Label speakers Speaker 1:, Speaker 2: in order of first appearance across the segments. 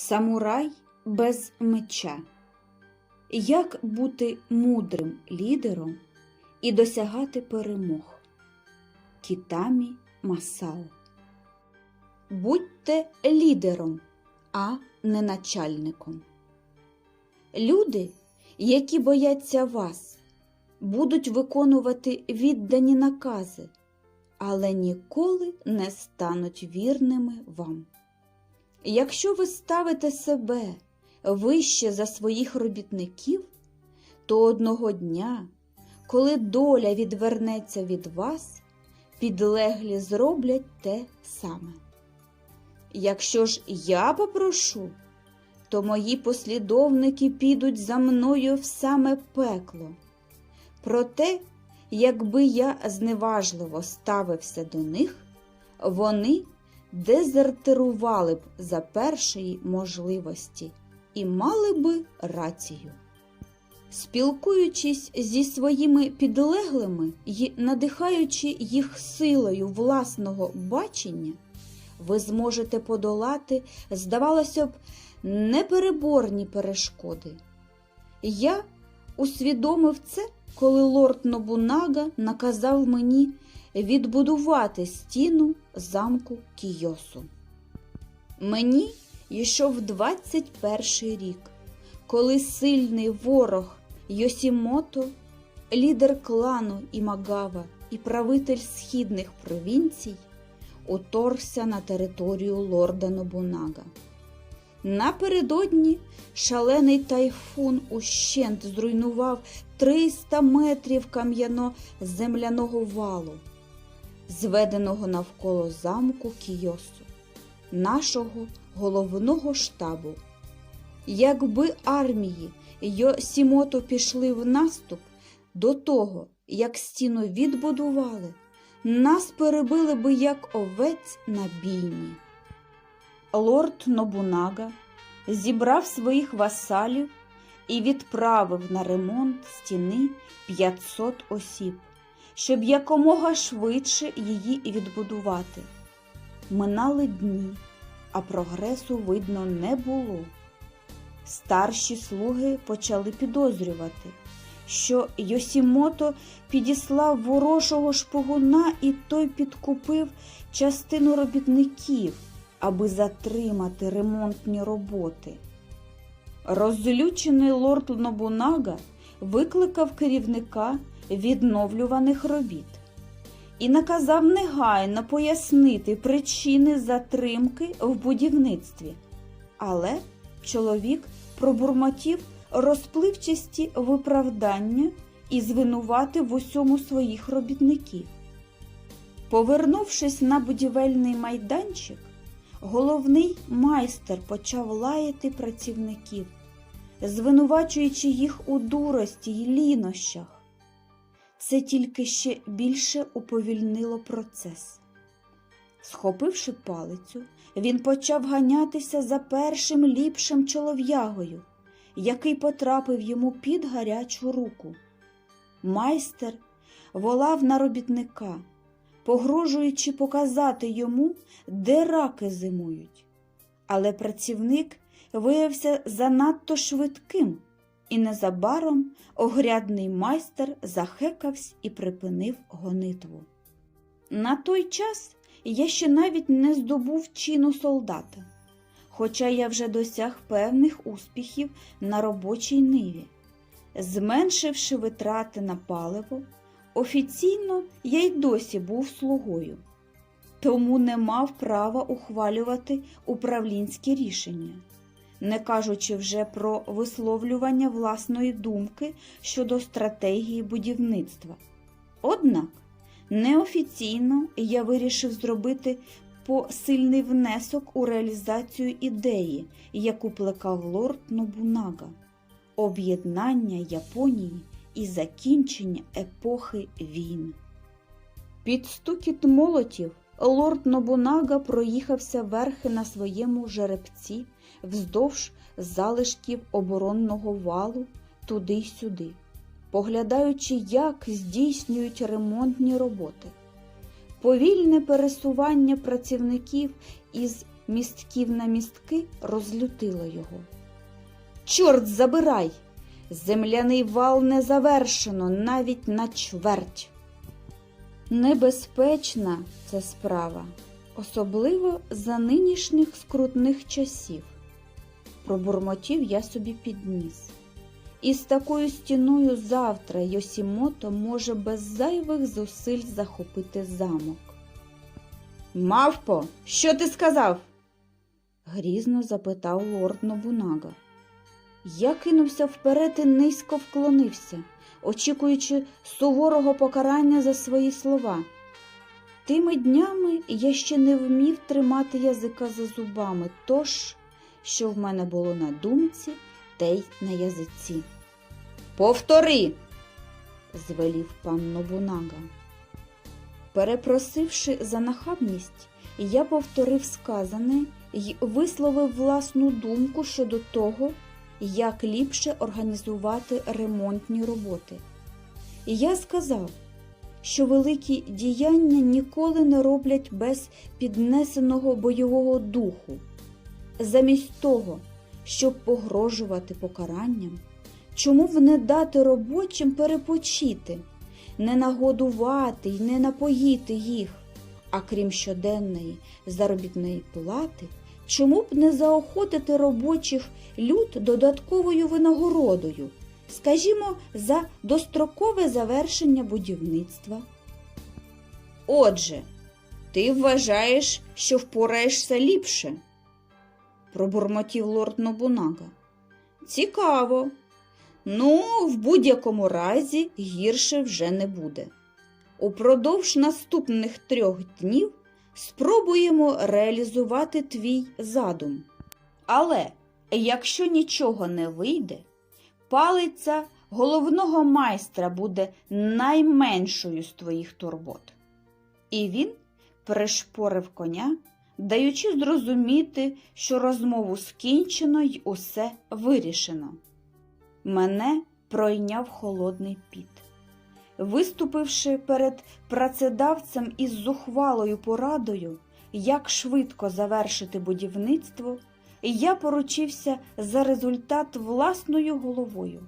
Speaker 1: Самурай без меча. Як бути мудрим лідером і досягати перемог? Кітамі Масао. Будьте лідером, а не начальником. Люди, які бояться вас, будуть виконувати віддані накази, але ніколи не стануть вірними вам. Якщо ви ставите себе вище за своїх робітників, то одного дня, коли доля відвернеться від вас, підлеглі зроблять те саме. Якщо ж я попрошу, то мої послідовники підуть за мною в саме пекло. Проте, якби я зневажливо ставився до них, вони дезертирували б за першої можливості і мали би рацію. Спілкуючись зі своїми підлеглими і надихаючи їх силою власного бачення, ви зможете подолати, здавалося б, непереборні перешкоди. Я усвідомив це, коли лорд Нобунага наказав мені відбудувати стіну замку Кійосу. Мені йшов 21 рік, коли сильний ворог Йосімото, лідер клану Імагава і правитель східних провінцій, уторгся на територію лорда Нобунага. Напередодні шалений тайфун ущент зруйнував 300 метрів кам'яно-земляного валу, зведеного навколо замку Кійосу, нашого головного штабу. Якби армії Йосімото пішли в наступ до того, як стіну відбудували, нас перебили би як овець на бійні. Лорд Нобунага зібрав своїх васалів і відправив на ремонт стіни 500 осіб, щоб якомога швидше її відбудувати. Минали дні, а прогресу видно не було. Старші слуги почали підозрювати, що Йосімото підіслав ворожого шпигуна, і той підкупив частину робітників, аби затримати ремонтні роботи. Розлючений лорд Нобунага викликав керівника відновлюваних робіт і наказав негайно пояснити причини затримки в будівництві. Але чоловік пробурмотів розпливчасті виправдання і звинуватив в усьому своїх робітників. Повернувшись на будівельний майданчик, головний майстер почав лаяти працівників, звинувачуючи їх у дурості й лінощах. Це тільки ще більше уповільнило процес. Схопивши палицю, він почав ганятися за першим ліпшим чолов'ягою, який потрапив йому під гарячу руку. Майстер волав на робітника, погрожуючи показати йому, де раки зимують. Але працівник виявився занадто швидким, і незабаром огрядний майстер захекався і припинив гонитву. На той час я ще навіть не здобув чину солдата, хоча я вже досяг певних успіхів на робочій ниві. Зменшивши витрати на паливо, офіційно я й досі був слугою, тому не мав права ухвалювати управлінські рішення, не кажучи вже про висловлювання власної думки щодо стратегії будівництва. Однак неофіційно я вирішив зробити посильний внесок у реалізацію ідеї, яку плекав лорд Нобунага об'єднання Японії і закінчення епохи війн. Під стукіт молотів лорд Нобунага проїхався верхи на своєму жеребці вздовж залишків оборонного валу туди й сюди, поглядаючи, як здійснюють ремонтні роботи. Повільне пересування працівників із містків на містки розлютило його. Чорт забирай! Земляний вал не завершено навіть на чверть. Небезпечна це справа, особливо за нинішніх скрутних часів. Пробурмотів я собі підніс. І з такою стіною завтра Йосімото може без зайвих зусиль захопити замок. Мавпо, що ти сказав? грізно запитав лорд Нобунага. Я кинувся вперед і низько вклонився, очікуючи суворого покарання за свої слова. Тими днями я ще не вмів тримати язика за зубами, тож, що в мене було на думці, те й на язиці. Повтори, звелів пан Нобунага. Перепросивши за нахабність, я повторив сказане й висловив власну думку щодо того, як ліпше організувати ремонтні роботи. І я сказав, що великі діяння ніколи не роблять без піднесеного бойового духу. Замість того, щоб погрожувати покаранням, чому б не дати робочим перепочити, не нагодувати й не напоїти їх, а крім щоденної заробітної плати, чому б не заохотити робочих люд додатковою винагородою, скажімо, за дострокове завершення будівництва. Отже, ти вважаєш, що впораєшся ліпше, пробурмотів лорд Нобунага. Цікаво. Ну, в будь-якому разі гірше вже не буде. Упродовж наступних трьох днів спробуємо реалізувати твій задум. Але якщо нічого не вийде, палиця головного майстра буде найменшою з твоїх турбот. І він пришпорив коня, даючи зрозуміти, що розмову скінчено й усе вирішено. Мене пройняв холодний піт. Виступивши перед працедавцем із зухвалою порадою, як швидко завершити будівництво, я поручився за результат власною головою.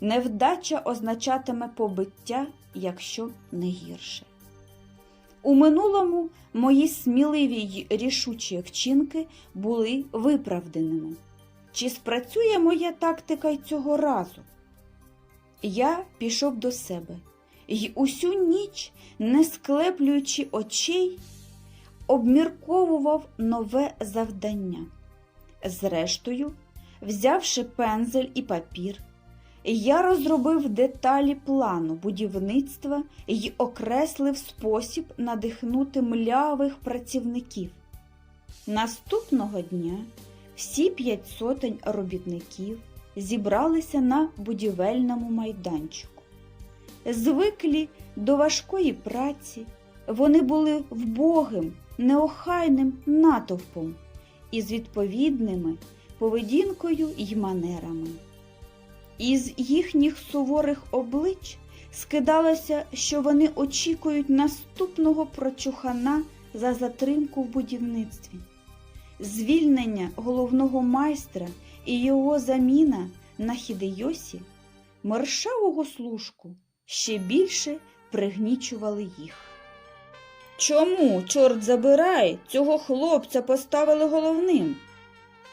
Speaker 1: Невдача означатиме побиття, якщо не гірше. У минулому мої сміливі й рішучі вчинки були виправданими. Чи спрацює моя тактика й цього разу? Я пішов до себе і усю ніч, не склеплюючи очей, обмірковував нове завдання. Зрештою, взявши пензель і папір, я розробив деталі плану будівництва і окреслив спосіб надихнути млявих працівників. Наступного дня всі п'ять сотень робітників зібралися на будівельному майданчику. Звиклі до важкої праці, вони були вбогим, неохайним натовпом із відповідними поведінкою й манерами. Із їхніх суворих облич скидалося, що вони очікують наступного прочухана за затримку в будівництві. Звільнення головного майстра і його заміна на Хідейосі мершавого служку ще більше пригнічували їх. Чому, чорт забирай, цього хлопця поставили головним?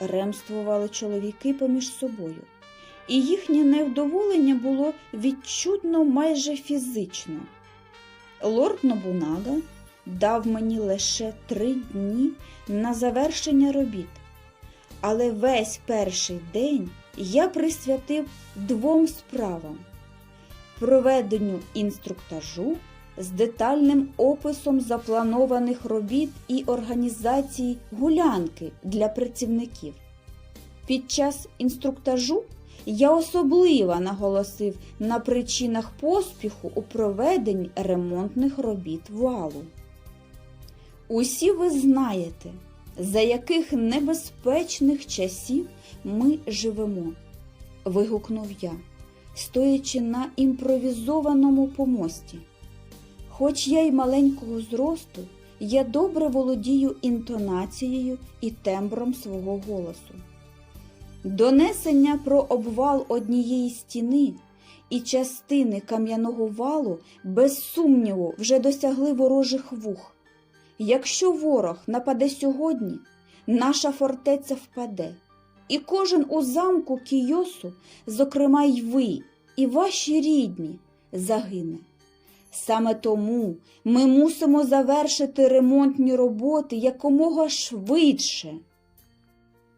Speaker 1: ремствували чоловіки поміж собою, і їхнє невдоволення було відчутно майже фізично. Лорд Нобунага дав мені лише три дні на завершення робіт, але весь перший день я присвятив двом справам проведенню інструктажу з детальним описом запланованих робіт і організації гулянки для працівників. Під час інструктажу я особливо наголосив на причинах поспіху у проведенні ремонтних робіт валу. Усі ви знаєте, за яких небезпечних часів ми живемо, вигукнув я, стоячи на імпровізованому помості. Хоч я й маленького зросту, я добре володію інтонацією і тембром свого голосу. Донесення про обвал однієї стіни і частини кам'яного валу без сумніву вже досягли ворожих вух. Якщо ворог нападе сьогодні, наша фортеця впаде, і кожен у замку Кійосу, зокрема й ви, і ваші рідні, загине. Саме тому ми мусимо завершити ремонтні роботи якомога швидше.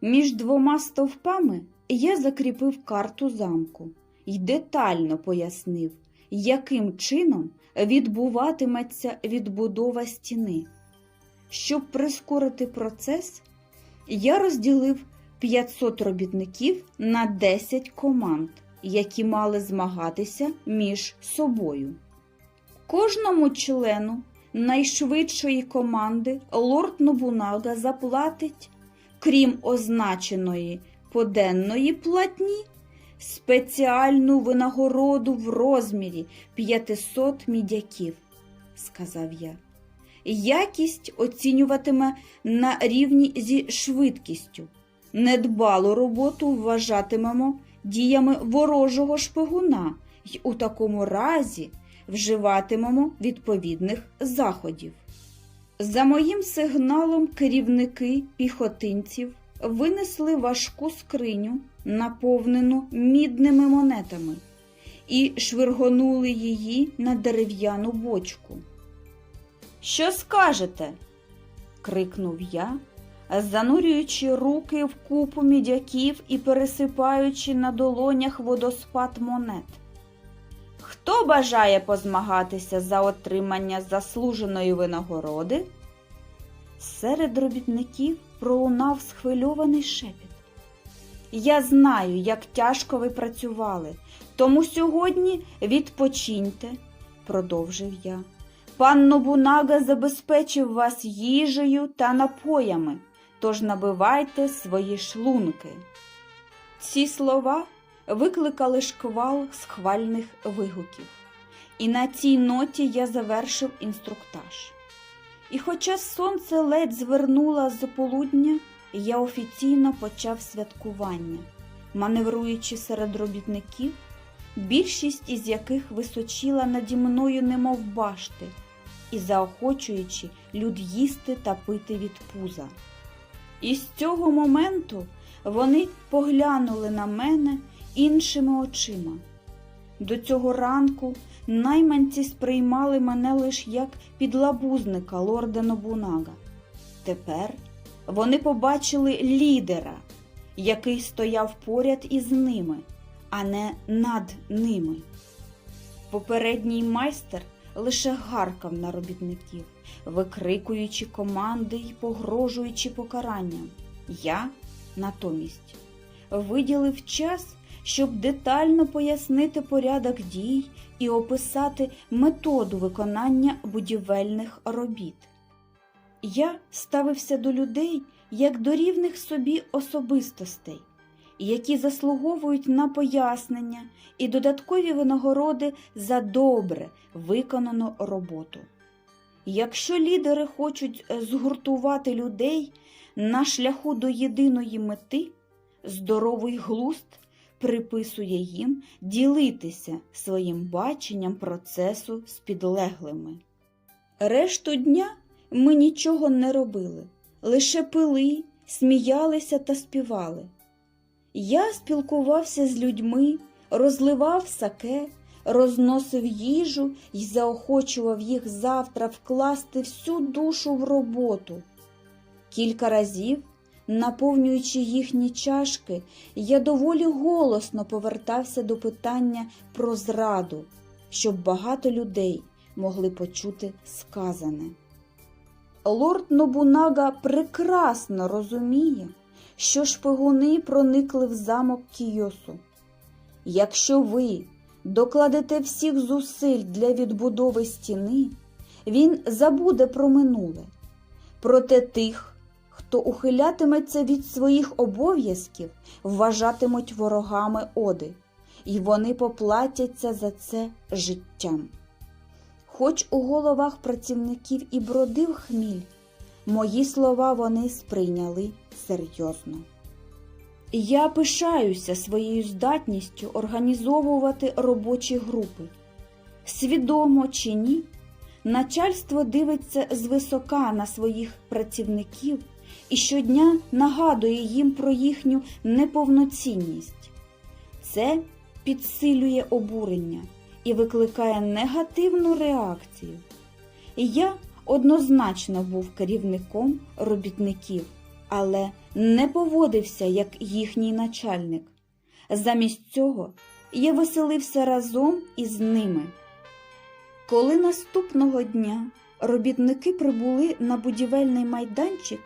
Speaker 1: Між двома стовпами я закріпив карту замку і детально пояснив, яким чином відбуватиметься відбудова стіни. Щоб прискорити процес, я розділив 500 робітників на 10 команд, які мали змагатися між собою. Кожному члену найшвидшої команди лорд Нобунага заплатить, крім означеної поденної платні, спеціальну винагороду в розмірі 500 мідяків, сказав я. Якість оцінюватиме на рівні зі швидкістю. Недбалу роботу вважатимемо діями ворожого шпигуна й у такому разі вживатимемо відповідних заходів. За моїм сигналом керівники піхотинців винесли важку скриню, наповнену мідними монетами, і швиргонули її на дерев'яну бочку. Що скажете? крикнув я, занурюючи руки в купу мідяків і пересипаючи на долонях водоспад монет. Хто бажає позмагатися за отримання заслуженої винагороди? Серед робітників пролунав схвильований шепіт. Я знаю, як тяжко ви працювали, тому сьогодні відпочиньте, продовжив я. Пан Нобунага забезпечив вас їжею та напоями, тож набивайте свої шлунки. Ці слова викликали шквал схвальних вигуків, і на цій ноті я завершив інструктаж. І хоча сонце ледь звернуло з полудня, я офіційно почав святкування, маневруючи серед робітників, більшість із яких височила наді мною, немов башти, і заохочуючи люд їсти та пити від пуза. І з цього моменту вони поглянули на мене іншими очима. До цього ранку найманці сприймали мене лише як підлабузника лорда Нобунага. Тепер вони побачили лідера, який стояв поряд із ними, а не над ними. Попередній майстер лише гаркав на робітників, викрикуючи команди й погрожуючи покаранням. Я натомість виділив час, щоб детально пояснити порядок дій і описати методу виконання будівельних робіт. Я ставився до людей як до рівних собі особистостей, які заслуговують на пояснення і додаткові винагороди за добре виконану роботу. Якщо лідери хочуть згуртувати людей на шляху до єдиної мети, здоровий глуст приписує їм ділитися своїм баченням процесу з підлеглими. Решту дня ми нічого не робили, лише пили, сміялися та співали. Я спілкувався з людьми, розливав саке, розносив їжу і заохочував їх завтра вкласти всю душу в роботу. Кілька разів, наповнюючи їхні чашки, я доволі голосно повертався до питання про зраду, щоб багато людей могли почути сказане. Лорд Нобунага прекрасно розуміє, що шпигуни проникли в замок Кійосу. Якщо ви докладете всіх зусиль для відбудови стіни, він забуде про минуле. Проте тих, хто ухилятиметься від своїх обов'язків, вважатимуть ворогами Оди, і вони поплатяться за це життям. Хоч у головах працівників і бродив хміль, мої слова вони сприйняли серйозно. Я пишаюся своєю здатністю організовувати робочі групи. Свідомо чи ні, начальство дивиться звисока на своїх працівників і щодня нагадує їм про їхню неповноцінність. Це підсилює обурення і викликає негативну реакцію. Я однозначно був керівником робітників, але не поводився як їхній начальник. Замість цього я веселився разом із ними. Коли наступного дня робітники прибули на будівельний майданчик,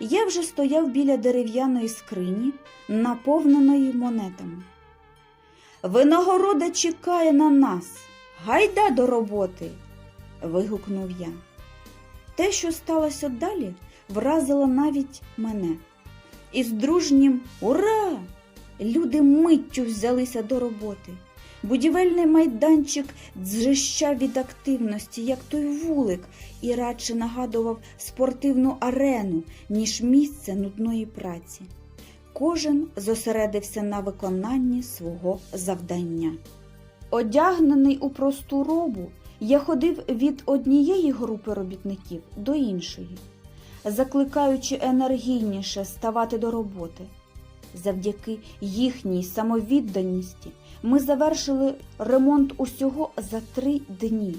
Speaker 1: я вже стояв біля дерев'яної скрині, наповненої монетами. Винагорода чекає на нас. Гайда до роботи. вигукнув я. Те, що сталося далі, вразило навіть мене. Із дружнім Ура! Люди миттю взялися до роботи. Будівельний майданчик дзжищав від активності, як той вулик, і радше нагадував спортивну арену, ніж місце нудної праці. Кожен зосередився на виконанні свого завдання. Одягнений у просту робу, я ходив від однієї групи робітників до іншої, закликаючи енергійніше ставати до роботи. Завдяки їхній самовідданості ми завершили ремонт усього за три дні,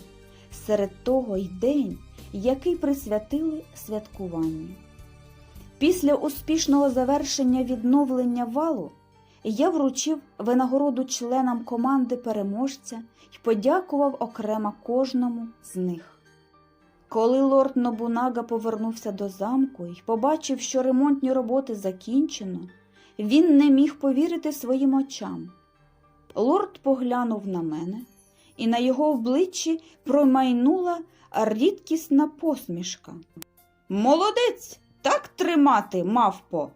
Speaker 1: серед того й день, який присвятили святкуванню. Після успішного завершення відновлення валу я вручив винагороду членам команди переможця і подякував окремо кожному з них. Коли лорд Нобунага повернувся до замку і побачив, що ремонтні роботи закінчено, він не міг повірити своїм очам. Лорд поглянув на мене, і на його обличчі промайнула рідкісна посмішка. Молодець! Так тримати, мавпо.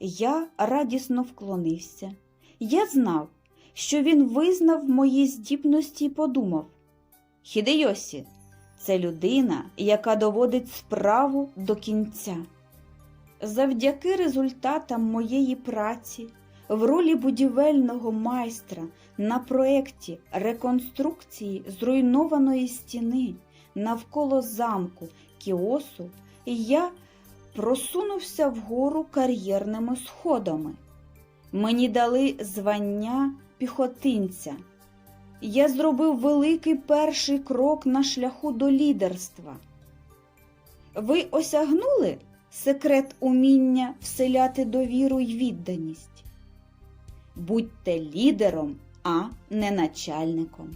Speaker 1: Я радісно вклонився. Я знав, що він визнав мої здібності і подумав Хідейосі, це людина, яка доводить справу до кінця. Завдяки результатам моєї праці в ролі будівельного майстра на проєкті реконструкції зруйнованої стіни навколо замку Кіосу я просунувся вгору кар'єрними сходами. Мені дали звання піхотинця. Я зробив великий перший крок на шляху до лідерства. Ви осягнули секрет уміння вселяти довіру й відданість? Будьте лідером, а не начальником.